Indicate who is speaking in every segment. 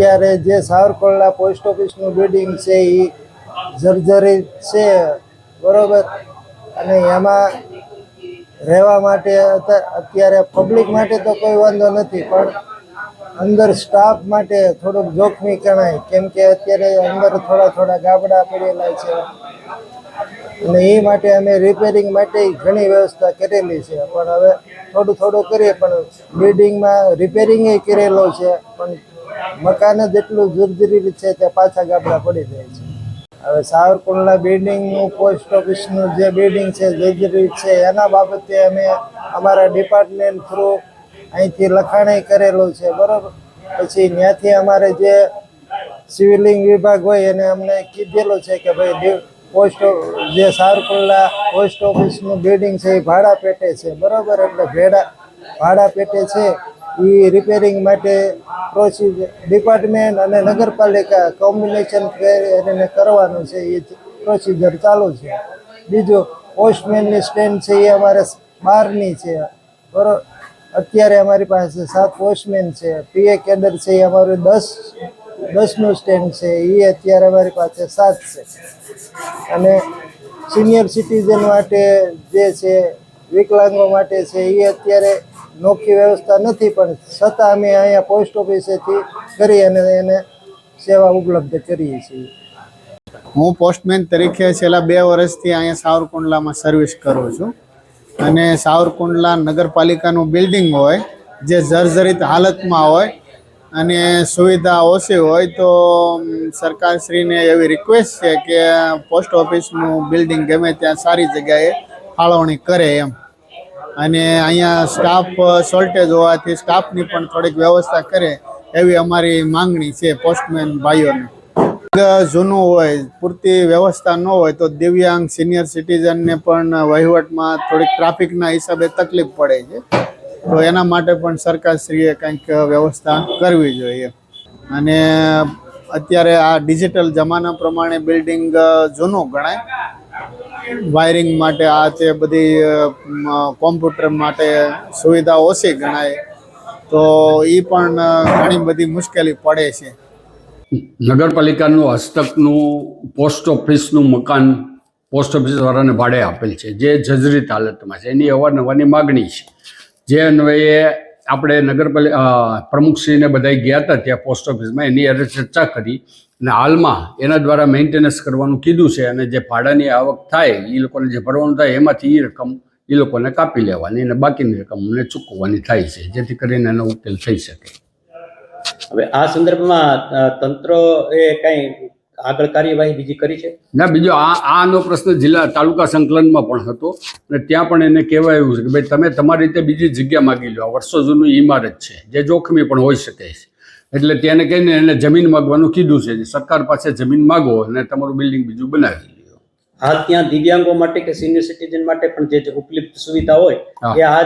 Speaker 1: અત્યારે જે સાવરકોળના post ઓફિસનું building છે, એ જર્જરિત છે, બરોબર? અને એમાં રહેવા માટે અત્યારે પબ્લિક માટે તો કોઈ વાંધો નથી, પણ અંદર સ્ટાફ માટે થોડુંક જોખમી ગણાય, કેમ કે અત્યારે અંદર થોડા થોડા ગાબડા પડેલા છે. અને એ માટે અમે રિપેરિંગ માટે ઘણી વ્યવસ્થા કરેલી છે, પણ હવે થોડું થોડું કરીએ, પણ બિલ્ડિંગમાં રિપેરિંગ કરેલો છે, પણ મકાન જ એટલું જર્જરિત છે તે પાછા ગાબડા પડી જાય છે. હવે સાવરકુંડલા બિલ્ડિંગનું પોસ્ટ ઓફિસનું જે બિલ્ડિંગ છે, જર્જરી છે, એના બાબતે અમે અમારા ડિપાર્ટમેન્ટ થ્રુ અહીંથી લખાણી કરેલું છે, બરોબર? પછી ત્યાંથી અમારે જે સિવિલિંગ વિભાગ હોય એને અમને કીધેલું છે કે ભાઈ પોસ્ટ જે સારકુલ્લા પોસ્ટ ઓફિસનું બિલ્ડિંગ છે એ ભાડા પેટે છે, બરોબર? એટલે ભેડા ભાડા પેટે છે. એ રિપેરિંગ માટે પ્રોસિજર ડિપાર્ટમેન્ટ અને નગરપાલિકા કોમ્બિનેશન એને કરવાનું છે. એ પ્રોસિજર ચાલુ છે. બીજું પોસ્ટમેનની સ્ટેન્ડ છે એ અમારે બહારની છે. બરોબર અત્યારે અમારી પાસે સાત પોસ્ટમેન છે. પીએ કેડર છે એ અમારું દસ, દસનું સ્ટેન્ડ છે. એ અત્યારે અમારી પાસે સાત છે. અને સિનિયર સિટીઝન માટે જે છે, વિકલાંગો માટે છે એ અત્યારે નોખી વ્યવસ્થા નથી, પણ છતાં અમે અહીંયા પોસ્ટ ઓફિસેથી કરી અને એને સેવા ઉપલબ્ધ કરીએ છીએ.
Speaker 2: હું પોસ્ટમેન તરીકે છેલ્લા બે વર્ષથી અહીંયા સાવરકુંડલામાં સર્વિસ કરું છું. અને સાવરકુંડલા નગરપાલિકાનું બિલ્ડિંગ હોય, જે જર્જરિત હાલતમાં હોય, અને સુવિધા ઓછી હોય, તો સરકારશ્રીને એવી રિક્વેસ્ટ છે કે પોસ્ટ ઓફિસનું બિલ્ડિંગ ગમે ત્યાં સારી જગ્યાએ ફાળવણી કરે એમ. અને અહીંયા સ્ટાફ શોર્ટેજ હોવાથી સ્ટાફની પણ થોડીક વ્યવસ્થા કરે એવી અમારી માંગણી છે પોસ્ટમેન ભાઈઓને. જૂનું હોય, પૂરતી વ્યવસ્થા ન હોય તો દિવ્યાંગ સિનિયર સિટીઝનને પણ વહીવટમાં થોડીક ટ્રાફિકના હિસાબે તકલીફ પડે છે. તો એના માટે પણ સરકારશ્રીએ કંઈક વ્યવસ્થા કરવી જોઈએ. અને અત્યારે આ ડિજિટલ જમાના પ્રમાણે બિલ્ડિંગ જૂનું ગણાય. વાયરિંગ માટે આ તે બધી કોમ્પ્યુટર માટે સુવિધા ઓછી ગણાય, તો એ પણ ઘણી બધી મુશ્કેલી પડે છે.
Speaker 3: નગરપાલિકાનું હસ્તકનું પોસ્ટ ઓફિસનું મકાન પોસ્ટ ઓફિસ વાળાને ભાડે આપેલ છે, જે જર્જરિત હાલતમાં છે. એની અવારનવારની માગણી છે. જે અન્વયે આપણે નગરપાલિકા પ્રમુખશ્રીને બધા ગયા હતા ત્યાં પોસ્ટ ઓફિસમાં એની અરે ચર્ચા કરી. અને હાલમાં એના દ્વારા મેન્ટેનન્સ કરવાનું કીધું છે અને જે ભાડાની આવક થાય એ લોકોને જે ભરવાનું થાય એમાંથી એ રકમ એ લોકોને કાપી લેવાની અને બાકીની રકમ અમને ચૂકવવાની થાય છે જેથી કરીને એનો ઉકેલ થઈ શકે.
Speaker 4: હવે આ સંદર્ભમાં તંત્ર એ કઈ આગળ કાર્યવાહી બીજી કરી છે?
Speaker 3: ના બીજો આ આનો પ્રશ્ન જિલ્લા તાલુકા સંકલનમાં પણ હતો અને ત્યાં પણ એને કહેવાયું છે કે ભાઈ તમે તમારી રીતે બીજી જગ્યા માગી લો. આ વર્ષો જૂનું ઇમારત છે જે જોખમી પણ હોઈ શકે છે. એટલે તેને કહીને એને જમીન માગવાનું કીધું છે સરકાર પાસે જમીન માગો અને તમારું બિલ્ડિંગ બીજું બનાવી લ્યો
Speaker 4: આ ત્યાં દિવ્યાંગો માટે કે સિનિયર સિટીઝન માટે પણ જે જે ઉપલબ્ધ સુવિધા હોય એ આ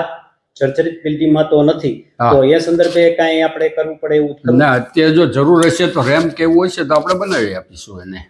Speaker 4: જર્જરિત બિલ્ડિંગમાં તો નથી. તો એ સંદર્ભે કાંઈ આપણે કરવું પડે એવું
Speaker 3: ના અત્યારે જો જરૂર હશે તો રેમ કેવું હશે તો આપણે બનાવી આપીશું એને.